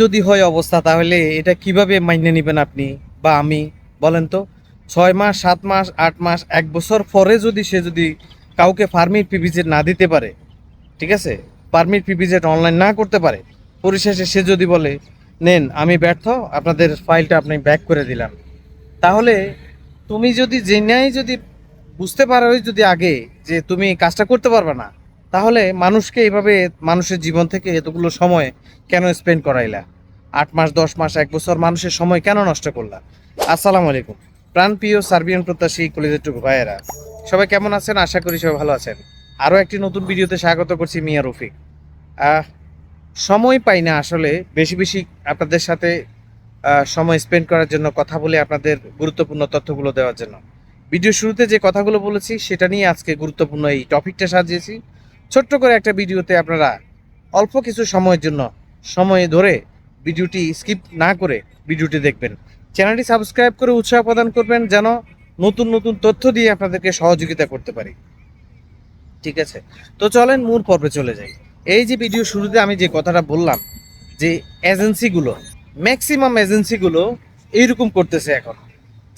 যদি হয় অবস্থা, তাহলে এটা কীভাবে মাইনে নেবেন আপনি বা আমি? বলেন তো, ছয় মাস, সাত মাস, আট মাস, এক বছর পরে যদি সে যদি কাউকে ফার্মিট পিভিজেট না দিতে পারে, ঠিক আছে? পারমিট পিভিজেট অনলাইন না করতে পারে, পরিশেষে সে যদি বলে, নেন, আমি ব্যর্থ, আপনাদের ফাইলটা আপনি ব্যাক করে দিলাম। তাহলে তুমি যদি জেনেই যদি বুঝতে পারো যদি আগে যে তুমি কাজটা করতে পারবে না তাহলে মানুষকে এইভাবে মানুষের জীবন থেকে এতগুলো সময় কেন স্পেন্ড করাইলা? আট মাস, দশ মাস, এক বছর মানুষের সময় কেন নষ্ট করলা? আসসালামু আলাইকুম। প্রাণপ্রিয় সার্বিয়ান প্রত্যাশী কলেজের ভাইয়েরা, সবাই কেমন আছেন? আশা করি সবাই ভালো আছেন। আরও একটি নতুন ভিডিওতে স্বাগত করছি মিয়া রফিক। সময় পাই না আসলে বেশি বেশি আপনাদের সাথে সময় স্পেন্ড করার জন্য কথা বলে আপনাদের গুরুত্বপূর্ণ তথ্যগুলো দেওয়ার জন্য। ভিডিও শুরুতে যে কথাগুলো বলেছি, সেটা নিয়ে আজকে গুরুত্বপূর্ণ এই টপিকটা সাজিয়েছি। ছোট্ট করে একটা ভিডিওতে আপনারা অল্প কিছু সময়ের জন্য সময় ধরে ভিডিওটি স্কিপ না করে ভিডিওটি দেখবেন। চ্যানেলটি সাবস্ক্রাইব করে উৎসাহ প্রদান করবেন যেন নতুন নতুন তথ্য দিয়ে আপনাদেরকে সহযোগিতা করতে পারি। ঠিক আছে? তো চলেন মূল পর্বে চলে যাই। এই যে ভিডিও শুরুতে আমি যে কথাটা বললাম যে এজেন্সিগুলো, ম্যাক্সিমাম এজেন্সিগুলো এইরকম করতেছে এখন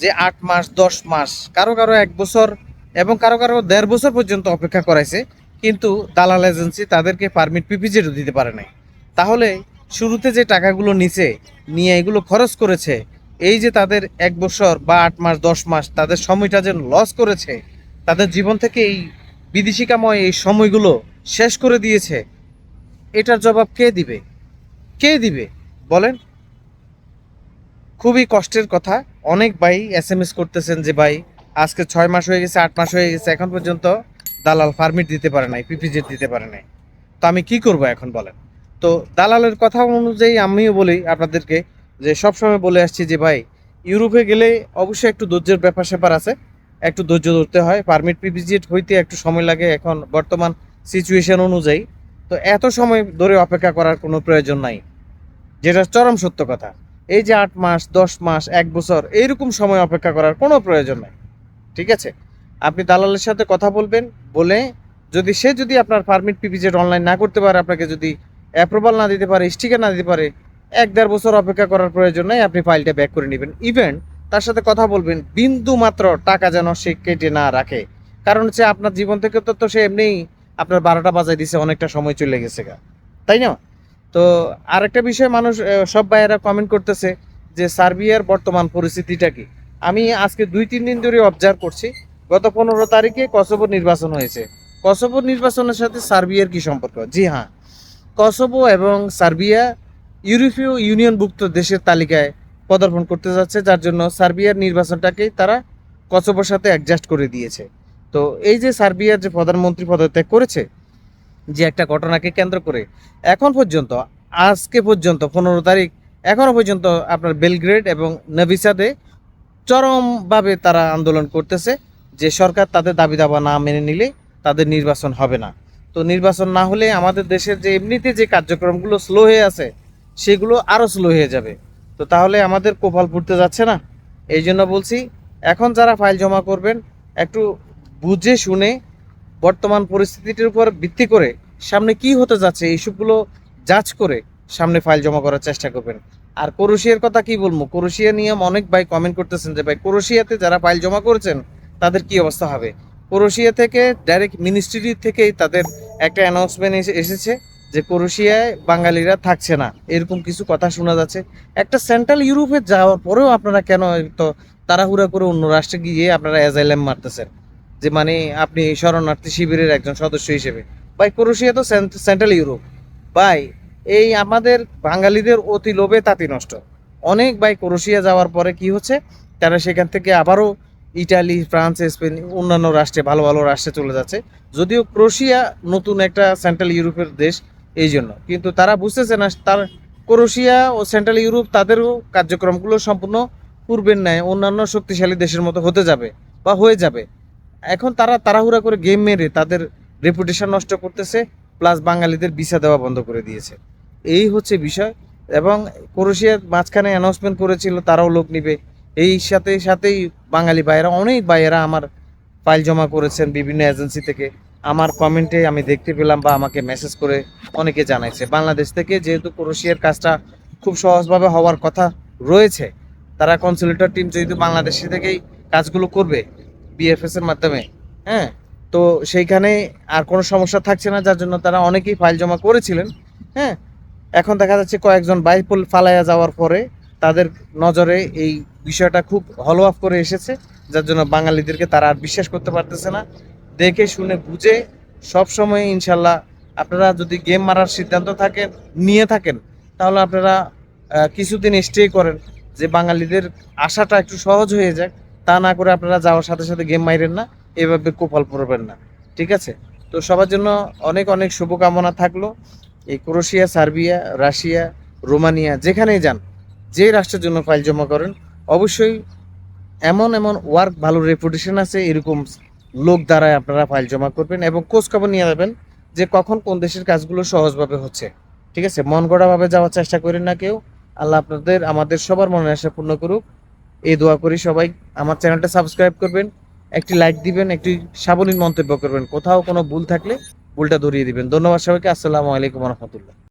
যে আট মাস, দশ মাস, কারও কারও এক বছর এবং কারও কারও দেড় বছর পর্যন্ত অপেক্ষা করাইছে। কিন্তু দালাল এজেন্সি তাদেরকে পারমিট পিপিজেটও দিতে পারে নাই। তাহলে শুরুতে যে টাকাগুলো নিচে নিয়ে এগুলো খরচ করেছে, এই যে তাদের এক বছর বা আট মাস, দশ মাস তাদের সময়টা যে লস করেছে, তাদের জীবন থেকে এই বিদেশিকাময় এই সময়গুলো শেষ করে দিয়েছে, এটার জবাব কে দিবে? কে দিবে? বলেন। খুবই কষ্টের কথা। অনেক ভাই এস এম এস করতেছেন যে, ভাই, আজকে ছয় মাস হয়ে গেছে, আট মাস হয়ে গেছে, এখন পর্যন্ত দালাল পারমিট দিতে পারে নাই পিপিজেড দিতে পারে নাই। তো আমি কি করব এখন বলেন? তো দালালের কথা অনুযায়ী আমিও বলি আপনাদেরকে যে সবসময় বলে আসছি যে ভাই, ইউরোপে গেলে অবশ্যই একটু ধৈর্যের ব্যাপার স্যাপার আছে, একটু ধৈর্য ধরতে হয় পারমিট পিপিজেড হইতে একটু সময় লাগে এখন বর্তমান সিচুয়েশন অনুযায়ী। তো এত সময় ধরে অপেক্ষা করার কোনো প্রয়োজন নাই, যেটা চরম সত্য কথা। এই যে আট মাস, দশ মাস, এক বছর, এইরকম সময় অপেক্ষা করার কোনো প্রয়োজন নাই, ঠিক আছে? আপনি দালালের সাথে কথা বলবেন, বলে যদি সে যদি আপনার পারমিট পিপিজেড অনলাইন না করতে পারে, আপনাকে যদি অ্যাপ্রুভাল না দিতে পারে স্টিকার না দিতে পারে, এক দেড় বছর অপেক্ষা করার প্রয়োজন নাই, আপনি ফাইলটা ব্যাক করে নেবেন। ইভেন তার সাথে কথা বলবেন, বিন্দু মাত্র টাকা যেন সে কেটে না রাখে। কারণ হচ্ছে আপনার জীবন থেকে তো তো সে এমনিই আপনার বারোটা বাজায় দিছে, অনেকটা সময় চলে গেছে গা। তাই না? তো আরেকটা বিষয়, মানুষ সব ভাইয়েরা কমেন্ট করতেছে যে, সার্বিয়ার বর্তমান পরিস্থিতিটা কি? আমি আজকে দুই, তিন দিন ধরে অবজার্ভ করছি গত পনেরো তারিখে কসোভো নির্বাচন হয়েছে। কসোভো নির্বাচনের সাথে সার্বিয়ার কি সম্পর্ক? জি হ্যাঁ। কসোভো এবং সার্বিয়া ইউরোপীয় ইউনিয়নভুক্ত দেশের তালিকায় পদার্পণ করতে যাচ্ছে, যার জন্য সার্বিয়ার নির্বাচনটাকেই তারা কসোভোর সাথে অ্যাডজাস্ট করে দিয়েছে। তো এই যে সার্বিয়ার যে প্রধানমন্ত্রী পদত্যাগ করেছে, যে একটা ঘটনাকে কেন্দ্র করে, এখন পর্যন্ত, আজকে পর্যন্ত, পনেরো তারিখ এখনও পর্যন্ত আপনার বেলগ্রেড এবং নেভিসাদে চরমভাবে তারা আন্দোলন করতেছে। যে সরকার তাদের দাবি দাবা না মেনে নিলে তাদের নির্বাচন হবে না। তো নির্বাচন না হলে আমাদের দেশের যে এমনিতে যে কার্যক্রমগুলো স্লো হয়ে আছে, সেগুলো আরও স্লো হয়ে যাবে। তো তাহলে আমাদের কোপাল পুড়তে যাচ্ছে না। এই জন্য বলছি, এখন যারা ফাইল জমা করবেন, একটু বুঝে শুনে বর্তমান পরিস্থিতিটির উপর ভিত্তি করে সামনে কি হতে যাচ্ছে এইসবগুলো যাচ করে সামনে ফাইল জমা করার চেষ্টা করবেন। আর ক্রোশিয়ার কথা কি বলব? ক্রোশিয়া নিয়ে অনেক ভাই কমেন্ট করতেছেন যে, ভাই, ক্রোশিয়াতে যারা ফাইল জমা করেছেন তাদের কি অবস্থা হবে? ক্রোশিয়া থেকে ডাইরেক্ট মিনিস্ট্রি থেকেই তাদের একটা অ্যানাউন্সমেন্ট এসে, এসেছে যে ক্রোশিয়ায় বাঙালিরা থাকছে না। এরকম কিছু কথা শোনা যাচ্ছে। একটা সেন্ট্রাল ইউরোপে যাওয়ার পরেও আপনারা কেন তো তাড়াহুড়া করে অন্য রাষ্ট্রে গিয়ে আপনারা অ্যাজাইলাম মারতেছেন? যে মানে আপনি শরণার্থী শিবিরের একজন সদস্য হিসেবে। ভাই, ক্রোশিয়া তো সেন্ট- সেন্ট্রাল ইউরোপ ভাই, এই আমাদের বাঙালিদের অতি লোভে তাঁতি নষ্ট। অনেক ভাই ক্রোশিয়া যাওয়ার পরে কি হচ্ছে? তারা সেখান থেকে আবারও ইটালি, ফ্রান্স, স্পেন, অন্যান্য রাষ্ট্রে, ভালো ভালো রাষ্ট্রে চলে যাচ্ছে। যদিও ক্রোশিয়া নতুন একটা সেন্ট্রাল ইউরোপের দেশ, এই জন্য। কিন্তু তারা বুঝতেছে না, তার ক্রোশিয়া ও সেন্ট্রাল ইউরোপ তাদেরও কার্যক্রমগুলো সম্পূর্ণ পূর্বের ন্যায়, অন্যান্য শক্তিশালী দেশের মতো হতে যাবে বা হয়ে যাবে। এখন তারা তাড়াহুড়া করে গেম মেরে তাদের রেপুটেশন নষ্ট করতেছে প্লাস বাঙালিদের ভিসা দেওয়া বন্ধ করে দিয়েছে। এই হচ্ছে বিষয়। এবং ক্রোশিয়ার মাঝখানে অ্যানাউন্সমেন্ট করেছিল, তারাও লোক নিবে। এই সাথে সাথেই বাঙালি ভাইয়েরা, অনেক ভাইয়েরা আমার ফাইল জমা করেছেন বিভিন্ন এজেন্সি থেকে। আমার কমেন্টে আমি দেখতে পেলাম বা আমাকে মেসেজ করে অনেকে জানাইছে। বাংলাদেশ থেকে যেহেতু ক্রোশিয়ার কাজটা খুব সহজভাবে হওয়ার কথা রয়েছে, তারা কনসুলেটর টিম যেহেতু বাংলাদেশ থেকেই কাজগুলো করবে বিএফএস এর মাধ্যমে হ্যাঁ? তো সেইখানে আর কোনো সমস্যা থাকছে না, যার জন্য তারা অনেকেই ফাইল জমা করেছিলেন হ্যাঁ? এখন দেখা যাচ্ছে কয়েকজন বাইপুল ফালাইয়া যাওয়ার পরে তাদের নজরে এই বিষয়টা খুব হলো আপ করে এসেছে, যার জন্য বাঙালিদেরকে তারা আর বিশ্বাস করতে পারতেছে না। দেখে, শুনে, বুঝে সব সময় ইনশাল্লাহ আপনারা যদি গেম মারার সিদ্ধান্ত থাকেন, নিয়ে থাকেন, তাহলে আপনারা কিছুদিন স্টে করেন, যে বাঙালিদের আশাটা একটু সহজ হয়ে যাক। তা না করে আপনারা যাওয়ার সাথে সাথে গেম মাইরেন না, এভাবে কোপাল পড়বেন না, ঠিক আছে? তো সবার জন্য অনেক অনেক শুভকামনা থাকল। এই ক্রোশিয়া, সার্বিয়া, রাশিয়া, রোমানিয়া, যেখানেই যান যে রাষ্ট্রের জন্য ফাইল জমা করেন, অবশ্যই এমন এমন ওয়ার্ক ভালো রেপুটেশন আছে, এরকম লোক দ্বারাই আপনারা ফাইল জমা করবেন এবং খোঁজ খবর নিয়ে যাবেন যে কখন কোন দেশের কাজগুলো সহজভাবে হচ্ছে। ঠিক আছে? মন গড়াভাবে যাওয়ার চেষ্টা করেন না কেউ। আল্লাহ আপনাদের, আমাদের সবার মনে আশা পূর্ণ করুক। এই দোয়া করি সবাই। আমার চ্যানেলটা সাবস্ক্রাইব করবেন, একটি লাইক দিবেন, একটি সাবলীল মন্তব্য করবেন। কোথাও কোনো ভুল থাকলে ভুলটা ধরিয়ে দিবেন। ধন্যবাদ সবাইকে। আসসালামু আলাইকুম রহমতুল্লাহ।